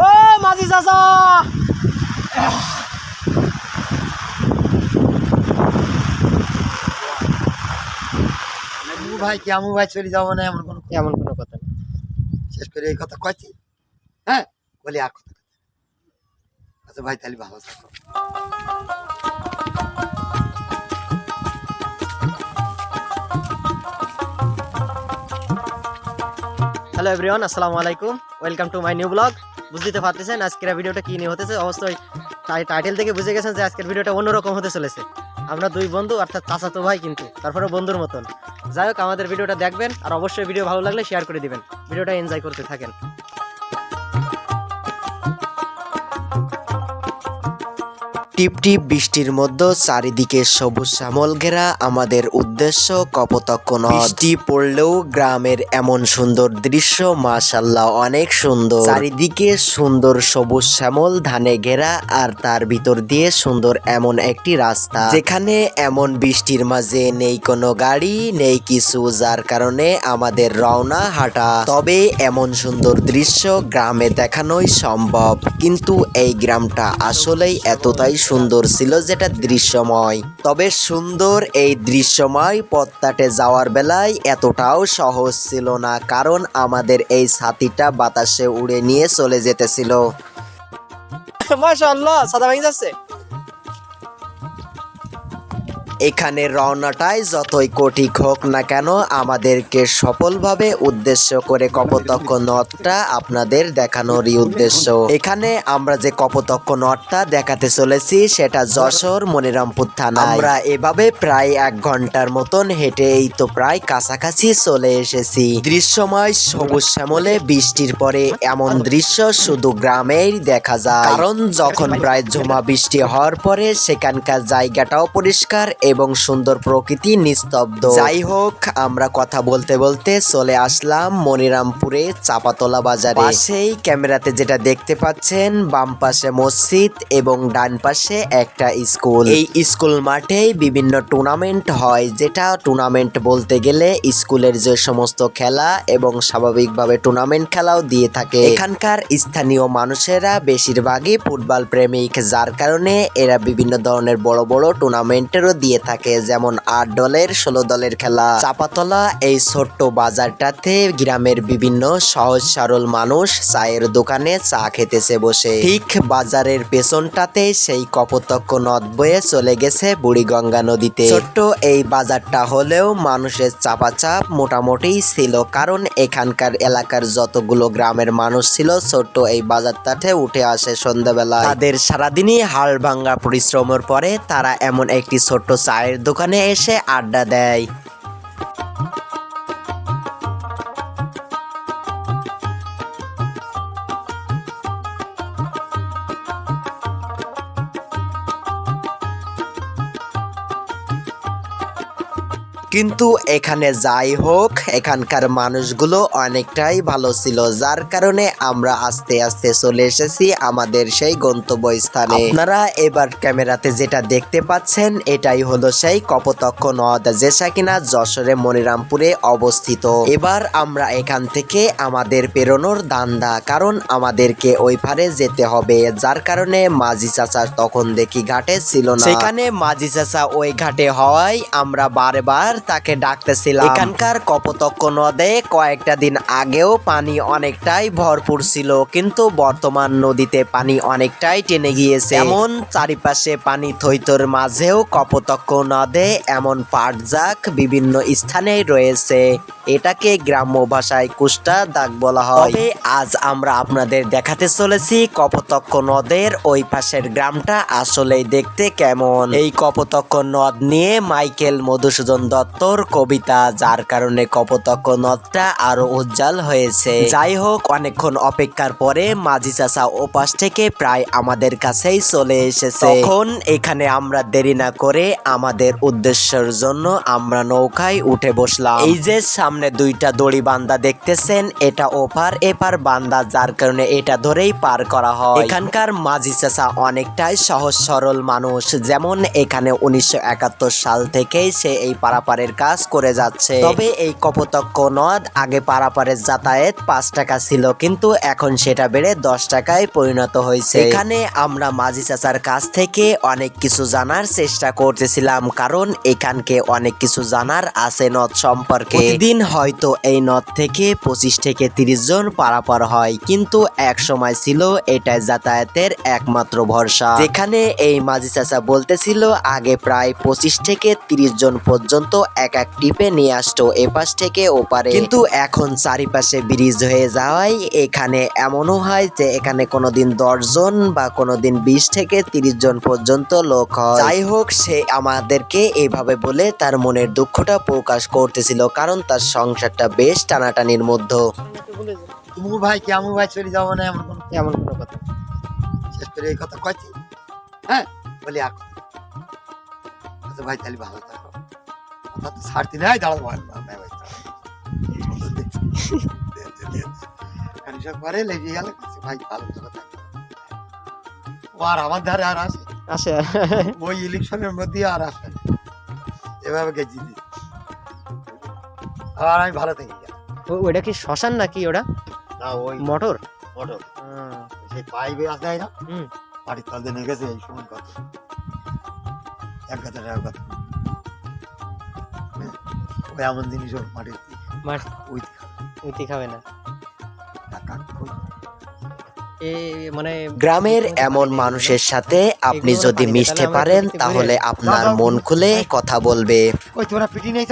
ও মাঝি চাচা। ভাই কি আমু ভাই চলে যাব না? এমন কোনো এমন কোনো কথা নেই। শেষ করে এই কথা কয়েছি হ্যাঁ। বলি আর কথা। আচ্ছা ভাই তাহলে ভালো থাকো। হ্যালো এভরিওয়ান আসসালামু আলাইকুম welcome to my new blog বুঝতে পারতেছেন আজকের ভিডিওটা কী নিয়ে হতেছে? অবশ্যই তাই টাইটেল থেকে বুঝে গেছেন যে আজকের ভিডিওটা অন্যরকম হতে চলেছে। আমরা দুই বন্ধু, অর্থাৎ চাচাতো ভাই কিন্তু তারপরে বন্ধুর মতন। যাই হোক, আমাদের ভিডিওটা দেখবেন আর অবশ্যই ভিডিও ভালো লাগলে শেয়ার করে দিবেন। ভিডিওটা এনজয় করতে থাকেন। টিপ টিপ বৃষ্টির মধ্যে চারিদিকে সবুজ শ্যামল ঘেরা আমাদের উদ্দেশ্য কপোতক্ষ নদ পড়লেও গ্রামের এমন সুন্দর দৃশ্য মাশাল্লাহ অনেক সুন্দর। চারিদিকে সুন্দর সবুজ শ্যামল ধানে ঘেরা আর তার ভিতর দিয়ে সুন্দর এমন একটি রাস্তা। যেখানে এমন বৃষ্টির মাঝে নেই কোনো গাড়ি, নেই কিছু, যার কারণে আমাদের রওনা হাঁটা। তবে এমন সুন্দর দৃশ্য গ্রামে দেখানোই সম্ভব। কিন্তু এই গ্রামটা আসলেই এতটাই সুন্দর ছিল যেটা দৃশ্যময়। তবে সুন্দর এই দৃশ্যময় পত্তাটে যাওয়ার বেলায় এতটাও সহজ ছিল না, কারণ আমাদের এই ছাতিটা বাতাসে উড়ে নিয়ে চলে যেতেছিল। মাশাআল্লাহ সাদা ভেঙে যাচ্ছে? এখানে রওনাটাই যতই কঠিক হোক না কেন আমাদেরকে সফলভাবে উদ্দেশ্য করে কপোতক্ষ নদটা আপনাদের দেখানোরই উদ্দেশ্য। এখানে আমরা যে কপোতক্ষ নদটা দেখাতে চলেছি, সেটা যশোর মনিরামপুর থানা আমরা এভাবে প্রায় এক ঘণ্টার মতন হেঁটে এই তো প্রায় কাছাকাছি চলে এসেছি। দৃশ্যময় সবুজ শ্যামলে বৃষ্টির পরে এমন দৃশ্য শুধু গ্রামেই দেখা যায়। কারণ যখন প্রায় ঝুমা বৃষ্টি হওয়ার পরে সেখানকার জায়গাটাও পরিষ্কার এবং সুন্দর প্রকৃতি নিস্তব্ধ। যাই হোক আমরা কথা বলতে বলতে চলে আসলাম মনিরামপুরে চাপাতলা বাজারে। পাশেই ক্যামেরাতে যেটা দেখতে পাচ্ছেন বাম পাশে মসজিদ এবং ডান পাশে একটা স্কুল। এই স্কুল মাঠেই বিভিন্ন টুর্নামেন্ট হয় যেটা টুর্নামেন্ট বলতে গেলে স্কুলের যে সমস্ত খেলা এবং স্বাভাবিকভাবে টুর্নামেন্ট খেলাও দিয়ে থাকে। এখানকার স্থানীয় মানুষেরা বেশিরভাগই ফুটবল প্রেমিক যার কারণে এরা বিভিন্ন ধরনের বড় বড় টুর্নামেন্টেরও দিয়ে থাকে, যেমন আট দলের ষোলো দলের খেলা। চাপাতলা এই ছোট্ট বাজারটাতে গ্রামের বিভিন্ন সহজ সরল মানুষ চায়ের দোকানে চা খেতেছে বসে। ঠিক বাজারের পেছনটাতে সেই কপোতক্ষ নদ বয়ে চলে গেছে বুড়িগঙ্গা নদীতে। ছোট্ট এই বাজারটা হলেও মানুষের চাপাচাপ মোটামুটি ছিল, কারণ এখানকার এলাকার যতগুলো গ্রামের মানুষ ছিল, ছোট্ট এই বাজারটাতে উঠে আসে সন্ধ্যাবেলা তাদের সারাদিনই হাল ভাঙ্গা পরিশ্রমের পরে তারা এমন একটি ছোট্ট চায়ের দোকানে এসে আড্ডা দেয়। কিন্তু এখানে যাই হোক, এখানকার মানুষগুলো অনেকটাই ভালো ছিল। যার কারণে আমরা আস্তে আস্তে চলে এসেছি আমাদের সেই গন্তব্যস্থানে। আপনারা এবার ক্যামেরাতে যেটা দেখতে পাচ্ছেন, এটাই হলো সেই কপোতক্ষ নদ যেটা কিনা যশোরে মনিরামপুরে অবস্থিত। এবার আমরা এখান থেকে আমাদের পেরোনোর দান্দা কারণ আমাদেরকে ওই পারে যেতে হবে। যার কারণে মাঝি চাচা তখন দেখি ঘাটে ছিল না। সেখানে মাঝি চাচা ওই ঘাটে হওয়ায় আমরা বারবার তাকে ডাকতেছিলাম। এখানকার কপোতক্ষ নদে কয়েকটা দিন আগেও পানি অনেকটাই ভরপুর ছিল, কিন্তু বর্তমান নদীতে পানি অনেকটাই টেনে গিয়েছে। এমন চারিপাশে পানি থইতর মাঝেও কপোতক্ষ নদে এমন পাটজাক বিভিন্ন স্থানে রয়েছে। এটাকে গ্রাম্য ভাষায় কুষ্টা দাগ বলা হয়। তবে আজ আমরা আপনাদের দেখাতে চলেছি কপোতক্ষ নদের ওই পাশের গ্রামটা আসলেই দেখতে কেমন। এই কপোতক্ষ নদ নিয়ে মাইকেল মধুসূদন দত্তর কবিতা, যার কারণে কপোতক্ষ নদটা আরও উজ্জ্বল হয়েছে। যাই হোক অনেকক্ষণ অপেক্ষার পরে মাঝি চাচা ওপাশ থেকে প্রায় আমাদের কাছেই চলে এসেছে। তখন এখানে আমরা দেরি না করে আমাদের উদ্দেশ্যের জন্য আমরা নৌকায় উঠে বসলাম। এই যে সামনে দুইটা দড়ি বান্দা দেখতেছেন, এটা ওপার এপার বান্দা, যার কারণে এটা ধরেই পার করা হয়। এখানকার মাঝি চাচা অনেকটাই সহজ সরল মানুষ। যেমন এখানে উনিশশো একাত্তর সাল থেকেই সে এই পারাপারে পারাপারের কাজ করে যাচ্ছে। তবে এই কপোতক্ষ নদ আগে পারাপারের যাতায়াত পাঁচ টাকা ছিল, কিন্তু এখন সেটা বেড়ে দশ টাকায় পরিণত হয়েছে। এখানে আমরা মাঝি চাচার কাছ থেকে অনেক কিছু জানার চেষ্টা করতেছিলাম, কারণ এখানকে অনেক কিছু জানার আছে নদ সম্পর্কে। প্রতিদিন হয়তো এই নদ থেকে পঁচিশ থেকে তিরিশ জন পারাপার হয়, কিন্তু এক সময় ছিল এটাই যাতায়াতের একমাত্র ভরসা। যেখানে এই মাঝি চাচা বলতেছিল, আগে প্রায় পঁচিশ থেকে তিরিশ জন পর্যন্ত এক এক টিপে নিয়ে আসতো এপাশ থেকে ওপারে। কিন্তু এখন চারিপাশে ব্রিজ হয়ে যাওয়ায় এখানে এমনও হয় যে এখানে কোনোদিন দশ জন বা কোনোদিন বিশ থেকে তিরিশ জন পর্যন্ত লোক হয়। যাই হোক সে আমাদেরকে এইভাবে বলে তার মনের দুঃখটা প্রকাশ করতেছিল কারণ তার সংসারটা বেশ টানাটানির মধ্যে। তুমি ভাই কেমন ভাই চলে যাব না? এমন কোনো এমন কোনো কথা। শেষ করে এই কথা কয়েছি হ্যাঁ। বলি। আচ্ছা ভাই তাহলে ভালো থাকো। ছাড়তে নাই দাঁড়াবো ভাই ভাই ভাই দাঁড়াও। এসব করে লেগে গেলে ভাই ভালো থাকো থাকো। ও আর আমার ধারে আর আসে আসে ওই ইলেকশনের মধ্যে আর আসে এভাবে গেছি আর আমি ভালো থাকি ও- ওইটা কি শ্মশান নাকি ওটা? না ওই মোটর মোটর সেই পাইপে আসে না? হুম। বাড়ির তল দিয়ে গেছে এই সময় কত? এক কথা এক কথা এমন জিনিস মার- ওই উইতি খাবে। না? মানে গ্রামের এমন মানুষের সাথে আপনি যদি মিশতে পারেন তাহলে আপনার মন খুলে কথা বলবে। ওই তোমরা পিটি নেই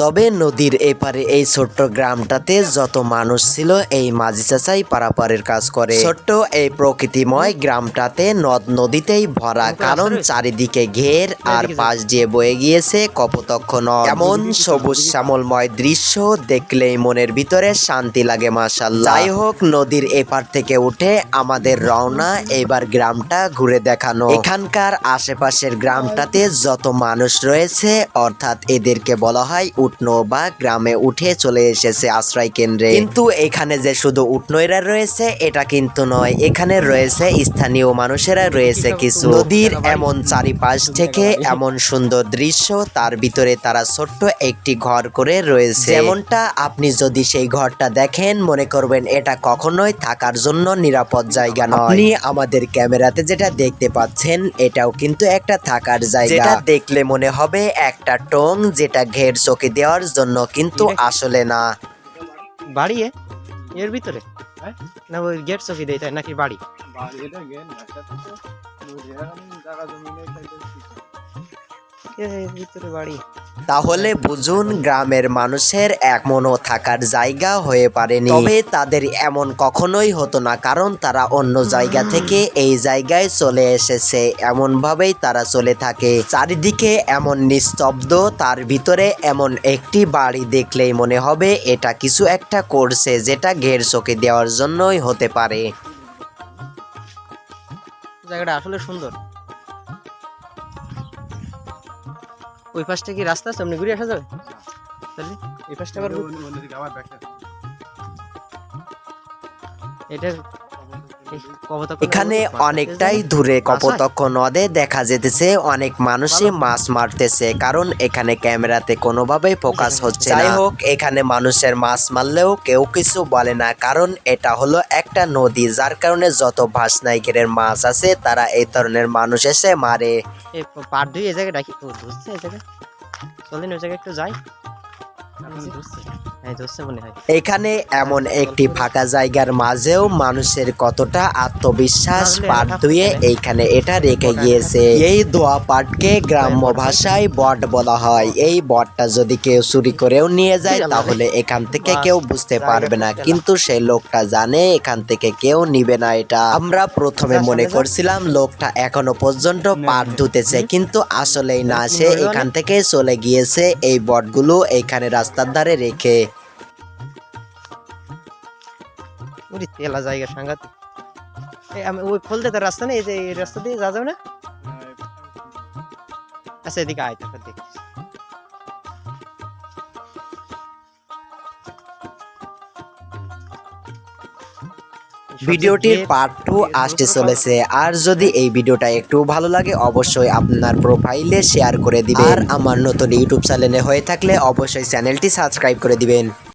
তবে নদীর এপারে এই ছোট্ট গ্রামটাতে যত মানুষ ছিল এই মাঝি চাচাই পারাপারের কাজ করে। ছোট্ট এই প্রকৃতিময় গ্রামটাতে নদ নদীতেই ভরা কারণ চারিদিকে ঘের আর পাশ দিয়ে বয়ে গিয়েছে কপোতক্ষ নদ। এমন সবুজ শ্যামলময় দৃশ্য দেখলেই মনের ভিতরে শান্তি লাগে মাশাল্লাহ যাই হোক নদীর এপার থেকে উঠে আমাদের রওনা এবার গ্রামটা ঘুরে দেখানো। এখানকার আশেপাশের গ্রামটাতে যত মানুষ রয়েছে অর্থাৎ এদেরকে বলা হয় উটনো বা গ্রামে উঠে চলে এসেছে আশ্রয় কেন্দ্রে। কিন্তু এখানে যে শুধু উটনইরা রয়েছে, এটা কিন্তু নয়। এখানে রয়েছে স্থানীয় মানুষেরা রয়েছে কিছু। নদীর এমন চারিপাশ থেকে এমন সুন্দর দৃশ্য, তার ভিতরে তারা ছোট্ট একটি ঘর করে রয়েছে। যেমনটা আপনি যদি সেই ঘরটা দেখেন, মনে করবেন এটা কখনোই থাকার জন্য নিরাপদ জায়গা নয়। আপনি আমাদের ক্যামেরাতে যেটা দেখতে পাচ্ছেন, এটাও কিন্তু একটা থাকার জায়গা। দেখলে মনে হবে একটা টং, যেটা ঘের চোখে দেওয়ার জন্য কিন্তু আসলে না। বাড়ি এর ভিতরে। না ওই গেট সফি দেয় তাই নাকি বাড়ি? এর ভিতরে বাড়ি। তাহলে বুঝুন গ্রামের মানুষের এমনও থাকার জায়গা হয়ে পারেনি। তবে তাদের এমন কখনোই হতো না কারণ তারা অন্য জায়গা থেকে এই জায়গায় চলে এসেছে। এমন ভাবেই তারা চলে থাকে। চারিদিকে এমন নিস্তব্ধ তার ভিতরে এমন একটি বাড়ি দেখলেই মনে হবে এটা কিছু একটা করছে যেটা ঘের চোখে দেওয়ার জন্যই হতে পারে। জায়গাটা আসলে সুন্দর। ওই পাশটা কি রাস্তা? সামনে ঘুরে আসা যাবে? তাহলে এই পাশটা আবার এটা এখানে অনেকটাই দূরে। কপোতক্ষ নদে দেখা যেতেছে, অনেক মানুষই মাছ মারতেছে, কারণ এখানে ক্যামেরাতে কোনোভাবেই ফোকাস হচ্ছে যাই হোক, এখানে মানুষের মাছ মারলেও কেউ কিছু বলে না, কারণ এটা হলো একটা নদী, যার কারণে যত ভাসনাইকের মাছ আছে, তারা এই ধরনের মানুষ এসে মারে। জায়গায় ডাকি জায়গায়। চলেন ওই জায়গায় একটু যাই। হ্যাঁ এখানে এমন একটি ফাঁকা জায়গার মাঝেও মানুষের কতটা আত্মবিশ্বাস পাঠ ধুয়ে এইখানে এটা রেখে গিয়েছে। এই দোয়া পাটকে গ্রাম্য ভাষায় বট বলা হয়। এই বটটা যদি কেউ চুরি করেও নিয়ে যায় তাহলে এখান থেকে কেউ বুঝতে পারবে না। কিন্তু সেই লোকটা জানে এখান থেকে কেউ নিবে না এটা। আমরা প্রথমে মনে করছিলাম লোকটা এখনও পর্যন্ত পাট ধুতেছে কিন্তু আসলেই না। সে এখান থেকে চলে গিয়েছে এই বটগুলো এইখানে রাস্তার ধারে রেখে। ওরে তেলা জায়গা সাংঘাতিক। এই আমি ওই ফলতে তার রাস্তা নেই এই যে এই রাস্তা দিয়ে যাওয়া যাবে না? আচ্ছা এদিকে আয় তারপর দেখি। ভিডিওটির পার্ট টু আসতে চলেছে। আর যদি এই ভিডিওটা একটু ভালো লাগে অবশ্যই আপনার প্রোফাইলে শেয়ার করে দিবেন। আর আমার নতুন ইউটিউব চ্যানেলে হয়ে থাকলে অবশ্যই চ্যানেলটি সাবস্ক্রাইব করে দিবেন।